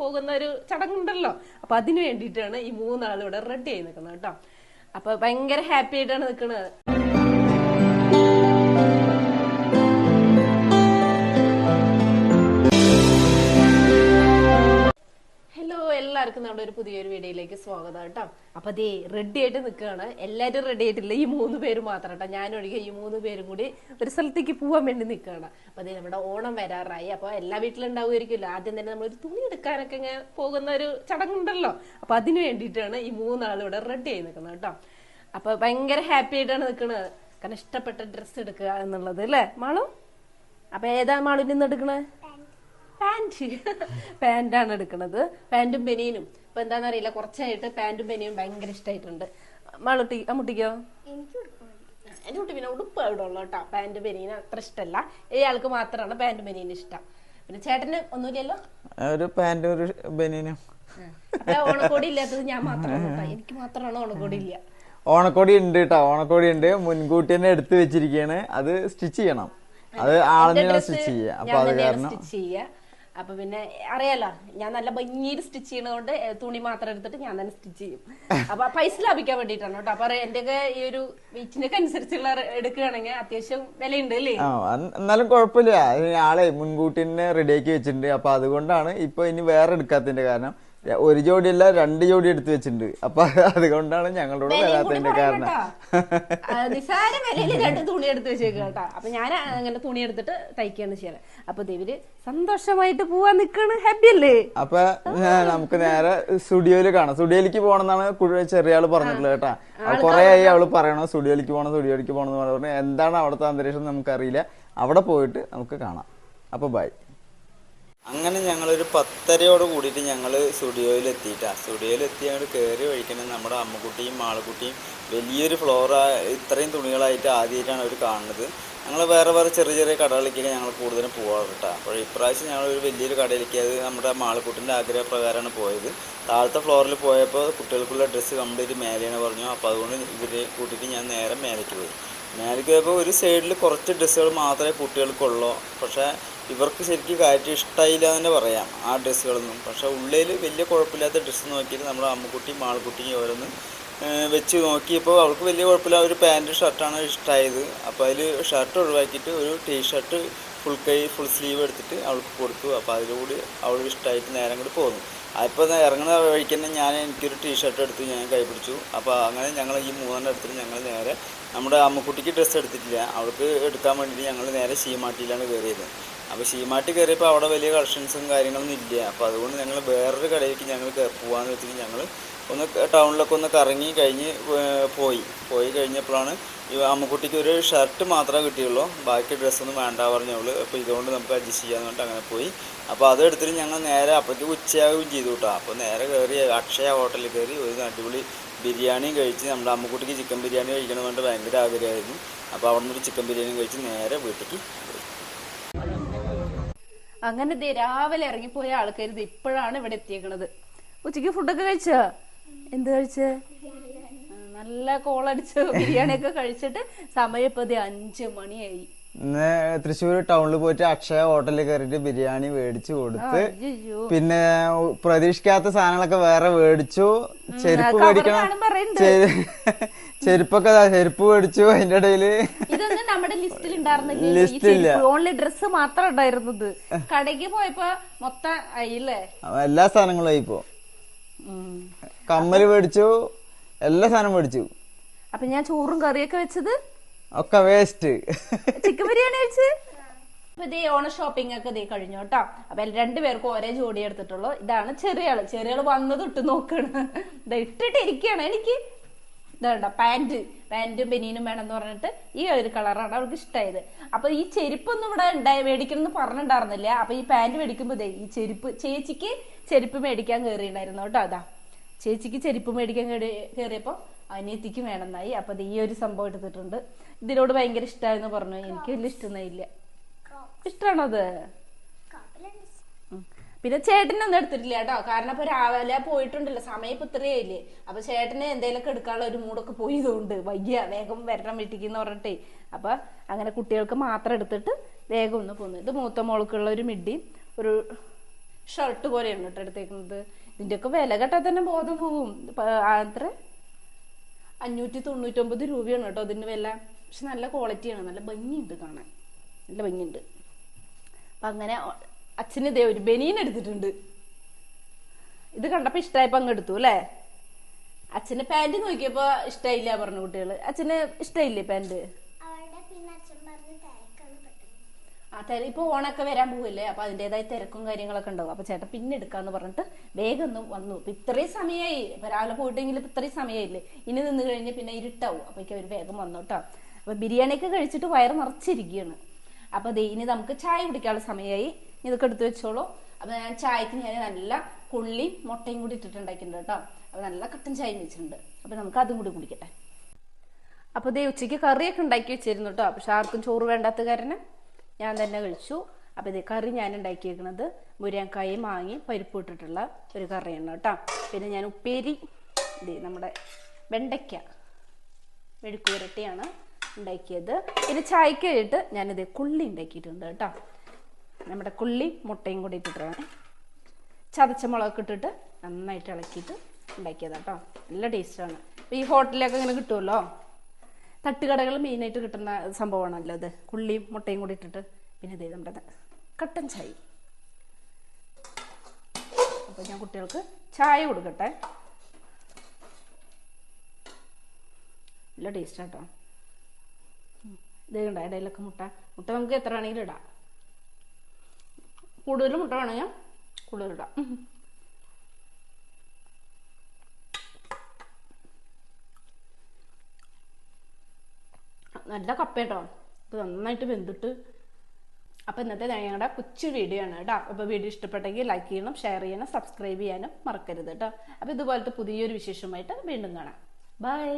പോകുന്ന ഒരു ചടങ്ങുണ്ടല്ലോ. അപ്പൊ അതിനു വേണ്ടിയിട്ടാണ് ഈ മൂന്നാളും ഇവിടെ റെഡി ആയി നിൽക്കുന്നത് കേട്ടോ. അപ്പൊ ഭയങ്കര ഹാപ്പി ആയിട്ടാണ് നിൽക്കുന്നത്. എല്ലാവർക്കും നമ്മുടെ ഒരു പുതിയൊരു വീഡിയോയിലേക്ക് സ്വാഗതം കേട്ടോ. അപ്പൊ അതേ റെഡി ആയിട്ട് നിൽക്കുകയാണ്. എല്ലാവരും റെഡി ആയിട്ടില്ല. ഈ മൂന്ന് പേര് മാത്രം കേട്ടോ. ഞാനൊഴികെ ഈ മൂന്ന് പേരും കൂടി ഒരു സ്ഥലത്തേക്ക് പോകാൻ വേണ്ടി നിൽക്കുകയാണ്. അപ്പൊ അതേ നമ്മുടെ ഓണം വരാറായി. അപ്പൊ എല്ലാ വീട്ടിലും ഉണ്ടാവുമായിരിക്കുമല്ലോ ആദ്യം തന്നെ നമ്മൾ ഒരു തുണി എടുക്കാനൊക്കെ ഇങ്ങനെ പോകുന്ന ഒരു ചടങ്ങുണ്ടല്ലോ. അപ്പൊ അതിനു വേണ്ടിയിട്ടാണ് ഈ മൂന്നാളും ഇവിടെ റെഡി ആയി നിൽക്കുന്നത് കേട്ടോ. അപ്പൊ ഭയങ്കര ഹാപ്പി ആയിട്ടാണ് നിൽക്കുന്നത്. കാരണം ഇഷ്ടപ്പെട്ട ഡ്രസ്സ് എടുക്കുക എന്നുള്ളത് അല്ലേ? മാളു? അപ്പൊ ഏതാ മാളുവിൽ നിന്ന് എടുക്കണേ? പാന്റ്. പാന്റാണ് എടുക്കുന്നത് പാന്റും ബനിയനും. ഇപ്പൊ എന്താണെന്നറിയില്ല കുറച്ചായിട്ട് പാന്റും ബനിയനും ഭയങ്കര ഇഷ്ടമായിട്ടുണ്ട് മളുട്ടി അമ്മുട്ടിക്കോ? എന്റെ കുട്ടി പിന്നെ ഉടുപ്പ് അവിടെ ഉള്ളു കേട്ടോ. പാന്റ് ബനിയൻ അത്ര ഇഷ്ടമല്ല ഇയാൾക്ക് മാത്രമാണ് പാന്റ് ബനിയൻ ഇഷ്ടം. പിന്നെ ചേട്ടന് ഒന്നുമില്ലല്ലോ? ഒരു പാന്റ് ഒരു ബനിയനും. ഓണക്കോടി ഇല്ലാത്തത് ഞാൻ മാത്രമാണ് കേട്ടോ. എനിക്ക് മാത്രമാണ് ഓണക്കോടി ഇല്ല. ഓണക്കോടി ഉണ്ട് കേട്ടോ. ഓണക്കോടി ഉണ്ട്. മുൻകൂട്ടി തന്നെ എടുത്തു വെച്ചിരിക്കുകയാണ് അത് സ്റ്റിച്ച് ചെയ്യണം. അത് ആളിനെ സ്റ്റിച്ച് ചെയ്യുക. അപ്പൊ അത് കാരണം അപ്പൊ പിന്നെ അറിയാലോ ഞാൻ നല്ല ഭംഗിയിൽ സ്റ്റിച്ച് ചെയ്യണതുകൊണ്ട് തുണി മാത്രം എടുത്തിട്ട് ഞാൻ തന്നെ സ്റ്റിച്ച് ചെയ്യും. അപ്പൊ പൈസ ലാഭിക്കാൻ വേണ്ടിട്ടാണ് കേട്ടോ. അപ്പൊ എന്റെയൊക്കെ ഈ ഒരു വെയിറ്റിനൊക്കെ അനുസരിച്ചുള്ള എടുക്കുകയാണെങ്കിൽ അത്യാവശ്യം വിലയുണ്ട് അല്ലേ? എന്നാലും കുഴപ്പമില്ല. ആളെ മുൻകൂട്ടി തന്നെ റെഡിയാക്കി വെച്ചിട്ടുണ്ട്. അപ്പൊ അതുകൊണ്ടാണ് ഇപ്പൊ ഇനി വേറെ എടുക്കാത്തതിന്റെ കാരണം. ഒരു ജോഡിയല്ല രണ്ട് ജോഡി എടുത്തു വെച്ചിട്ടുണ്ട്. അപ്പൊ അതുകൊണ്ടാണ് ഞങ്ങളോട് വരാത്തതിന്റെ കാരണം. നിസാര വിലയിൽ രണ്ട് തുണി എടുത്ത് വെച്ചേക്കാട്ടോ കേട്ടോ. അപ്പൊ ഞാൻ അങ്ങനെ തുണി എടുത്തിട്ട് തയ്ക്കാണ് ചെയ്യണത് അപ്പൊ ദേവിര് സന്തോഷമായിട്ട് പോവാൻ നിക്കാണ്. ഹാപ്പി അല്ലേ? അപ്പൊ നമുക്ക് നേരെ സ്റ്റുഡിയോയിൽ കാണാം. സ്റ്റുഡിയോയിലേക്ക് പോകണമെന്നാണ് ചെറിയ ആൾ പറഞ്ഞിട്ടുള്ളത് കേട്ടാ. കൊറേ ആയി അവൾ പറയണോ സ്റ്റുഡിയോയിലേക്ക് പോകണം സ്റ്റുഡിയോയിലേക്ക് പോകണം എന്ന് പറഞ്ഞു എന്താണ് അവിടുത്തെ അന്തരീക്ഷം നമുക്കറിയില്ല. അവിടെ പോയിട്ട് നമുക്ക് കാണാം. അപ്പൊ ബൈ അങ്ങനെ ഞങ്ങളൊരു പത്തരയോട് കൂടിയിട്ട് ഞങ്ങൾ സ്റ്റുഡിയോയിൽ എത്തിയിട്ടാണ് സ്റ്റുഡിയോയിൽ എത്തി ഞങ്ങൾ കയറി വഴിക്കണം നമ്മുടെ അമ്മക്കുട്ടിയും മാളക്കുട്ടിയും വലിയൊരു ഫ്ലോർ ഇത്രയും തുണികളായിട്ട് ആദ്യമായിട്ടാണ് അവർ കാണുന്നത്. ഞങ്ങൾ വേറെ വേറെ ചെറിയ ചെറിയ കടകളിലേക്കൊക്കെ ഞങ്ങൾ കൂടുതലും പോകാറ് കേട്ടോ അപ്പോൾ ഇപ്രാവശ്യം ഞങ്ങൾ ഒരു വലിയൊരു കടയിലേക്ക് അത് നമ്മുടെ മാളക്കുട്ടിന്റെ ആഗ്രഹപ്രകാരമാണ് പോയത്. താഴത്തെ ഫ്ലോറിൽ പോയപ്പോൾ കുട്ടികൾക്കുള്ള ഡ്രസ്സ് കംപ്ലീറ്റ് മേലെയാണ് പറഞ്ഞു അപ്പോൾ അതുകൊണ്ട് ഇവരെ കൂട്ടിയിട്ട് ഞാൻ നേരെ മേലേക്ക് പോയി. പോയപ്പോൾ ഒരു സൈഡിൽ കുറച്ച് ഡ്രസ്സുകൾ മാത്രമേ കുട്ടികൾക്കുള്ളൂ. പക്ഷേ ഇവർക്ക് ശരിക്കും കാര്യം ഇഷ്ടമായില്ല എന്ന് തന്നെ പറയാം ആ ഡ്രസ്സുകളൊന്നും പക്ഷേ ഉള്ളിൽ വലിയ കുഴപ്പമില്ലാത്ത ഡ്രസ്സ് നോക്കിയിട്ട് നമ്മൾ അമ്മക്കുട്ടിയും ആൾക്കുട്ടിയും ഓരോന്ന് വെച്ച് നോക്കിയപ്പോൾ അവൾക്ക് വലിയ കുഴപ്പമില്ല. ഒരു പാന്റ് ഷർട്ടാണ് ഇഷ്ടമായത് അപ്പോൾ അതിൽ ഷർട്ട് ഒഴിവാക്കിയിട്ട് ഒരു ടീ ഷർട്ട് ഫുൾ കൈ ഫുൾ സ്ലീവ് എടുത്തിട്ട് അവൾക്ക് കൊടുത്തു. അപ്പോൾ അതിലൂടെ അവൾ ഇഷ്ടമായിട്ട് നേരം കൂടി പോന്നു. അപ്പോൾ ഇറങ്ങുന്ന വഴിക്ക് തന്നെ ഞാൻ എനിക്കൊരു ടീഷർട്ട് എടുത്ത് ഞാൻ കൈപിടിച്ചു അപ്പോൾ അങ്ങനെ ഞങ്ങൾ ഈ മൂന്നെണ്ണം എടുത്തിട്ട് ഞങ്ങൾ നേരെ നമ്മുടെ അമ്മക്കുട്ടിക്ക് ഡ്രസ്സ് എടുത്തിട്ടില്ല. അവൾക്ക് എടുക്കാൻ വേണ്ടിയിട്ട് ഞങ്ങൾ നേരെ ശീമാട്ടിയിലാണ് കയറിയത്. അപ്പോൾ ശീമാട്ടി കയറിയപ്പോൾ അവിടെ വലിയ കളക്ഷൻസും കാര്യങ്ങളൊന്നും ഇല്ല. അപ്പോൾ അതുകൊണ്ട് ഞങ്ങൾ വേറൊരു കടയിലേക്ക് ഞങ്ങൾ പോകാമെന്ന് വെച്ചിട്ട് ഞങ്ങൾ ഒന്ന് ടൗണിലൊക്കെ ഒന്ന് കറങ്ങി കഴിഞ്ഞ് പോയി. പോയി കഴിഞ്ഞപ്പോഴാണ് ഈ അമ്മക്കുട്ടിക്ക് ഒരു ഷർട്ട് മാത്രമേ കിട്ടിയുള്ളൂ. ബാക്കി ഡ്രസ്സൊന്നും വേണ്ട പറഞ്ഞവൾ അപ്പോൾ ഇതുകൊണ്ട് നമുക്ക് അഡ്ജസ്റ്റ് ചെയ്യാന്ന് പറഞ്ഞിട്ട് അങ്ങനെ പോയി. അപ്പോൾ അത് എടുത്തിട്ട് ഞങ്ങൾ നേരെ അപ്പോഴത്തേക്ക് ഉച്ചയാവുകയും ചെയ്തു കേട്ടോ അപ്പോൾ നേരെ കയറി അക്ഷയ ഹോട്ടലിൽ കയറി ഒരു അടിപൊളി ബിരിയാണിയും കഴിച്ച് നമ്മുടെ അമ്മക്കുട്ടിക്ക് ചിക്കൻ ബിരിയാണി കഴിക്കണം എന്ന് പറഞ്ഞിട്ട് ഭയങ്കര ആഗ്രഹമായിരുന്നു. അപ്പോൾ അവിടെ നിന്ന് ചിക്കൻ ബിരിയാണി കഴിച്ച് നേരെ വീട്ടിലേക്ക് അങ്ങനെ രാവിലെ ഇറങ്ങിപ്പോയ ആൾക്കാർ ഇപ്പോഴാണ് ഇവിടെ എത്തിയേക്കണത്. ഉച്ചയ്ക്ക് ഫുഡൊക്കെ കഴിച്ചോ? എന്ത് കഴിച്ചേ? നല്ല കോളടിച്ച് ബിരിയാണിയൊക്കെ കഴിച്ചിട്ട് സമയം ഇപ്പൊ ദേ അഞ്ചു മണിയായി. ഇന്ന് തൃശ്ശൂർ ടൗണിൽ പോയിട്ട് അക്ഷയ ഹോട്ടലിൽ കയറിയിട്ട് ബിരിയാണി മേടിച്ചു കൊടുത്ത് അയ്യോ പിന്നെ പ്രതീക്ഷിക്കാത്ത സാധനങ്ങളൊക്കെ വേറെ മേടിച്ചു. ചെരുപ്പ് മേടിക്കണം. ചെരുപ്പൊക്കെ ദാ ചെരുപ്പ് മേടിച്ചു അതിന്റെ ഇടയിൽ. ഇതൊന്നും നമ്മുടെ ലിസ്റ്റിൽ ഉണ്ടായിരുന്നില്ല. ഓൺലി ഡ്രസ് മാത്രം ഉണ്ടായിരുന്നത് കടയ്ക്ക് പോയപ്പോ മൊത്തം ആയില്ലേ? എല്ലാ സാധനങ്ങളും ആയി ഇപ്പോ. കമ്മൽ മേടിച്ചു എല്ലാ സാധനം മേടിച്ചു. അപ്പൊ ഞാൻ ചോറും കറിയൊക്കെ വെച്ചത്? ഒക്കെ വേസ്റ്റ്. ചിക്കൻ ബിരിയാണി വെച്ച്? അപ്പൊ ഇതേ ഓണ ഷോപ്പിംഗ് ഒക്കെ ഇതേ കഴിഞ്ഞു കേട്ടോ. അപ്പൊ രണ്ടുപേർക്കും ഒരേ ജോഡി എടുത്തിട്ടുള്ളൂ. ഇതാണ് ചെറിയ ആൾ ചെറിയ ആൾ വന്നത് ഇട്ട് നോക്കാണ്. ഇത് ഇട്ടിട്ട് ഇരിക്കുകയാണ്. എനിക്ക് ഇതാണ്ട പാന്റ് പാന്റും ബനീനും വേണമെന്ന് പറഞ്ഞിട്ട് ഈ ഒരു കളറാണ് അവൾക്ക് ഇഷ്ടമായത് അപ്പൊ ഈ ചെരുപ്പൊന്നും ഇവിടെ ഉണ്ടായി മേടിക്കണം എന്ന് പറഞ്ഞിട്ടുണ്ടായിരുന്നില്ല. അപ്പൊ ഈ പാന്റ് മേടിക്കുമ്പോ ഈ ചെരുപ്പ് ചേച്ചിക്ക് ചെരുപ്പ് മേടിക്കാൻ കയറിയിട്ടുണ്ടായിരുന്നു കേട്ടോ അതാ. ചേച്ചിക്ക് ചെരുപ്പ് മേടിക്കാൻ കയറിയപ്പോ അനിയത്തിക്ക് വേണമെന്നായി. അപ്പൊ ഈ ഒരു സംഭവം എടുത്തിട്ടുണ്ട്. ഇതിനോട് ഭയങ്കര ഇഷ്ടമായെന്ന് പറഞ്ഞു. എനിക്ക് വലിയ ഇഷ്ടമൊന്നുമില്ല ഇഷ്ടമാണോ അത്. പിന്നെ ചേട്ടനൊന്നും എടുത്തിട്ടില്ല കേട്ടോ. കാരണം ഇപ്പൊ രാവിലെ പോയിട്ടുണ്ടല്ലോ. സമയം ഇപ്പൊ ഇത്രയായില്ലേ. അപ്പൊ ചേട്ടന് എന്തെങ്കിലുമൊക്കെ എടുക്കാനുള്ള ഒരു മൂടൊക്കെ പോയതുകൊണ്ട് വയ്യ. വേഗം വരണം വീട്ടിക്ക് പറഞ്ഞിട്ടേ. അപ്പൊ അങ്ങനെ കുട്ടികൾക്ക് മാത്രം എടുത്തിട്ട് വേഗം ഒന്ന് പോന്നു. ഇത് മൂത്ത മോൾക്കുള്ള ഒരു മിഡി ഒരു ഷർട്ട് പോലെയാണ് കേട്ടോ എടുത്തേക്കുന്നത്. ഇതിന്റെയൊക്കെ വില കേട്ടാൽ തന്നെ ബോധം പോവും അത്ര അഞ്ഞൂറ്റി തൊണ്ണൂറ്റൊമ്പത് രൂപയാണ് കേട്ടോ അതിന്റെ വില. പക്ഷെ നല്ല ക്വാളിറ്റിയാണ് നല്ല ഭംഗിയുണ്ട് കാണാൻ. നല്ല ഭംഗിയുണ്ട്. അപ്പൊ അങ്ങനെ അച്ഛന് ഇതേ ഒരു ബനീൻ എടുത്തിട്ടുണ്ട്. ഇത് കണ്ടപ്പോൾ ഇഷ്ടമായപ്പോൾ അങ്ങ് എടുത്തു അല്ലേ? അച്ഛന് പാന്റ് നോക്കിയപ്പോൾ ഇഷ്ടായില്ല പറഞ്ഞു കുട്ടികൾ അച്ഛന് ഇഷ്ടായില്ലേ പാന്റ് അവിടെ പിന്നെ അച്ഛൻ പറഞ്ഞ് തിരക്കാണ് പെട്ടെന്ന് ആ തിര ഇപ്പൊ ഓണൊക്കെ വരാൻ പോവില്ലേ? അപ്പൊ അതിന്റേതായ തിരക്കും കാര്യങ്ങളൊക്കെ ഉണ്ടാവും. അപ്പൊ ചേട്ടൻ പിന്നെ എടുക്കാന്ന് പറഞ്ഞിട്ട് വേഗം ഒന്ന് വന്നു. ഇപ്പൊ ഇത്രയും സമയമായി ഇപ്പൊ രാവിലെ പോയിട്ടെങ്കിൽ ഇപ്പൊ ഇത്രയും സമയമായില്ലേ ഇനി നിന്ന് കഴിഞ്ഞ് പിന്നെ ഇരുട്ടാവും. അപ്പൊ അവർ വേഗം വന്നു കേട്ടോ. അപ്പൊ ബിരിയാണിയൊക്കെ കഴിച്ചിട്ട് വയറ് നിറച്ചിരിക്കുകയാണ് അപ്പൊ ദേ ഇനി നമുക്ക് ചായ കുടിക്കാനുള്ള സമയമായി ഇതൊക്കെ എടുത്തു വെച്ചോളൂ. അപ്പൊ ഞാൻ ചായക്ക് ഞാൻ നല്ല കുള്ളി മുട്ടയും കൂടി ഇട്ടിട്ടുണ്ടാക്കിയിട്ടുണ്ട് കേട്ടോ. അപ്പൊ നല്ല കട്ടൻ ചായ വെച്ചിട്ടുണ്ട്. അപ്പൊ നമുക്ക് അതും കൂടി കുടിക്കട്ടെ. അപ്പൊ ദേ ഉച്ചയ്ക്ക് കറിയൊക്കെ ഉണ്ടാക്കി വെച്ചിരുന്നു കേട്ടോ. പക്ഷെ ആർക്കും ചോറ് വേണ്ടാത്ത കാരണം ഞാൻ തന്നെ കഴിച്ചു. അപ്പോൾ ഇത് കറി ഞാൻ ഉണ്ടാക്കിയേക്കുന്നത് മുരിങ്ങക്കായും മാങ്ങി പരിപ്പ് ഇട്ടിട്ടുള്ള ഒരു കറിയാണ് കേട്ടോ. പിന്നെ ഞാൻ ഉപ്പേരി ഇതേ നമ്മുടെ വെണ്ടയ്ക്ക മെഴുക്കുവരട്ടിയാണ് ഉണ്ടാക്കിയത്. പിന്നെ ചായക്ക് കഴിഞ്ഞിട്ട് ഞാനിത് കുള്ളി ഉണ്ടാക്കിയിട്ടുണ്ട് കേട്ടോ. നമ്മുടെ കുള്ളി മുട്ടയും കൂടി ഇട്ടിട്ടാണ്. ചതച്ച മുളകൊക്കെ ഇട്ടിട്ട് നന്നായിട്ട് ഇളക്കിയിട്ട് ഉണ്ടാക്കിയതാട്ടോ നല്ല ടേസ്റ്റാണ് ഈ ഹോട്ടലിലൊക്കെ ഇങ്ങനെ കിട്ടുമല്ലോ? തട്ടുകടകൾ മെയിനായിട്ട് കിട്ടുന്ന സംഭവമാണല്ലോ അത് കുള്ളിയും മുട്ടയും കൂടി ഇട്ടിട്ട് പിന്നെ ഇതേ നമ്മുടെ കട്ടൻ ചായ. അപ്പോൾ ഞാൻ കുട്ടികൾക്ക് ചായ കൊടുക്കട്ടെ. നല്ല ടേസ്റ്റ് കേട്ടോ ഇത് കണ്ട ഇടയിലൊക്കെ മുട്ട. മുട്ട നമുക്ക് എത്ര വേണമെങ്കിലും ഇടാം. കൂടുതൽ മുട്ട വേണമെങ്കിൽ കൂടുതൽ ഇടാം. നല്ല കപ്പേട്ടോ ഇത് നന്നായിട്ട് വെന്തിട്ട്. അപ്പം ഇന്നത്തെ ഞങ്ങളുടെ കൊച്ചു വീഡിയോ ആണ് കേട്ടോ. അപ്പോൾ വീഡിയോ ഇഷ്ടപ്പെട്ടെങ്കിൽ ലൈക്ക് ചെയ്യണം ഷെയർ ചെയ്യണം സബ്സ്ക്രൈബ് ചെയ്യാനും മറക്കരുത് കേട്ടോ. അപ്പോൾ ഇതുപോലത്തെ പുതിയൊരു വിശേഷമായിട്ട് വീണ്ടും കാണാം. ബൈ